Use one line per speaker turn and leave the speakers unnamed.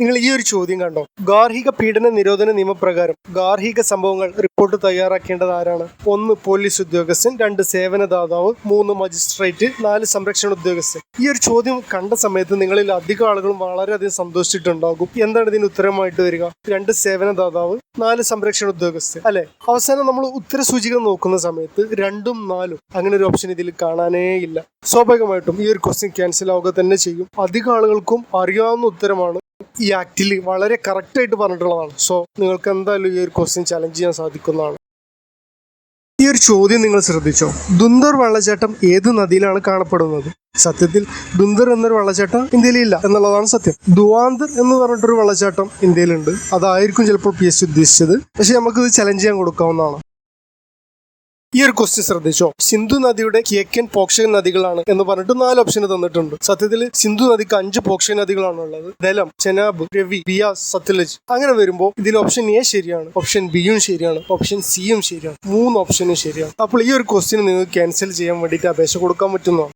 നിങ്ങൾ ഈ ഒരു ചോദ്യം കണ്ടോ? ഗാർഹിക പീഡന നിരോധന നിയമപ്രകാരം ഗാർഹിക സംഭവങ്ങൾ റിപ്പോർട്ട് തയ്യാറാക്കേണ്ടത് ആരാണ്? ഒന്ന് പോലീസ് ഉദ്യോഗസ്ഥൻ രണ്ട് സേവനദാതാവ് മൂന്ന് മജിസ്ട്രേറ്റ് നാല് സംരക്ഷണ ഉദ്യോഗസ്ഥൻ. ഈ ഒരു ചോദ്യം കണ്ട സമയത്ത് നിങ്ങളിൽ അധികം ആളുകളും വളരെയധികം സന്തോഷിച്ചിട്ടുണ്ടാകും. എന്താണ് ഇതിന് ഉത്തരമായിട്ട് വരിക? രണ്ട് സേവനദാതാവ് നാല് സംരക്ഷണ ഉദ്യോഗസ്ഥൻ. അല്ലെ? അവസാനം നമ്മൾ ഉത്തരസൂചിക നോക്കുന്ന സമയത്ത് രണ്ടും നാലും അങ്ങനെ ഒരു ഓപ്ഷൻ ഇതിൽ കാണാനേ ഇല്ല. സ്വാഭാവികമായിട്ടും ഈ ഒരു ക്വസ്റ്റ്യൻ ക്യാൻസൽ ആവുക തന്നെ ചെയ്യും. അധികം ആളുകൾക്കും അറിയാവുന്ന ഉത്തരമാണ് ഈ ആക്ടിൽ വളരെ കറക്റ്റ് ആയിട്ട് പറഞ്ഞിട്ടുള്ളതാണ്. സോ നിങ്ങൾക്ക് എന്തായാലും ഈ ഒരു ക്വസ്റ്റ്യൻ ചലഞ്ച് ചെയ്യാൻ സാധിക്കുന്നതാണ്. ഈ ഒരു ചോദ്യം നിങ്ങൾ ശ്രദ്ധിച്ചോ? ദുന്ദർ വെള്ളച്ചാട്ടം ഏത് നദിയിലാണ് കാണപ്പെടുന്നത്? സത്യത്തിൽ ദുന്ദർ എന്നൊരു വെള്ളച്ചാട്ടം ഇന്ത്യയിലില്ല എന്നുള്ളതാണ് സത്യം. ദുവാന്തർ എന്ന് പറഞ്ഞിട്ടൊരു വെള്ളച്ചാട്ടം ഇന്ത്യയിലുണ്ട്. അതായിരിക്കും ചിലപ്പോൾ പി എസ് ഉദ്ദേശിച്ചത്. പക്ഷെ നമുക്ക് ഇത് ചലഞ്ച് ചെയ്യാൻ കൊടുക്കാവുന്നതാണ്. ഈ ഒരു ക്വസ്റ്റ്യൻ ശ്രദ്ധിച്ചോ? സിന്ധു നദിയുടെ കിഴക്കൻ പോക്ഷക നദികളാണ് എന്ന് പറഞ്ഞിട്ട് നാല് ഓപ്ഷൻ തന്നിട്ടുണ്ട്. സത്യത്തിൽ സിന്ധു നദിക്ക് അഞ്ച് പോക്ഷക നദികളാണ് ഉള്ളത്. ദലം ചെനാബ് രവി ബിയാസ് സത്ലജ്. അങ്ങനെ വരുമ്പോൾ ഇതിൽ ഓപ്ഷൻ എ ശരിയാണ് ഓപ്ഷൻ ബിയും ശരിയാണ് ഓപ്ഷൻ സിയും ശരിയാണ്. മൂന്ന് ഓപ്ഷനും ശരിയാണ്. അപ്പോൾ ഈ ഒരു ക്വസ്റ്റ്യൻ നിങ്ങൾക്ക് ക്യാൻസൽ ചെയ്യാൻ വേണ്ടിയിട്ട് അപേക്ഷ കൊടുക്കാൻ പറ്റുന്നതാണ്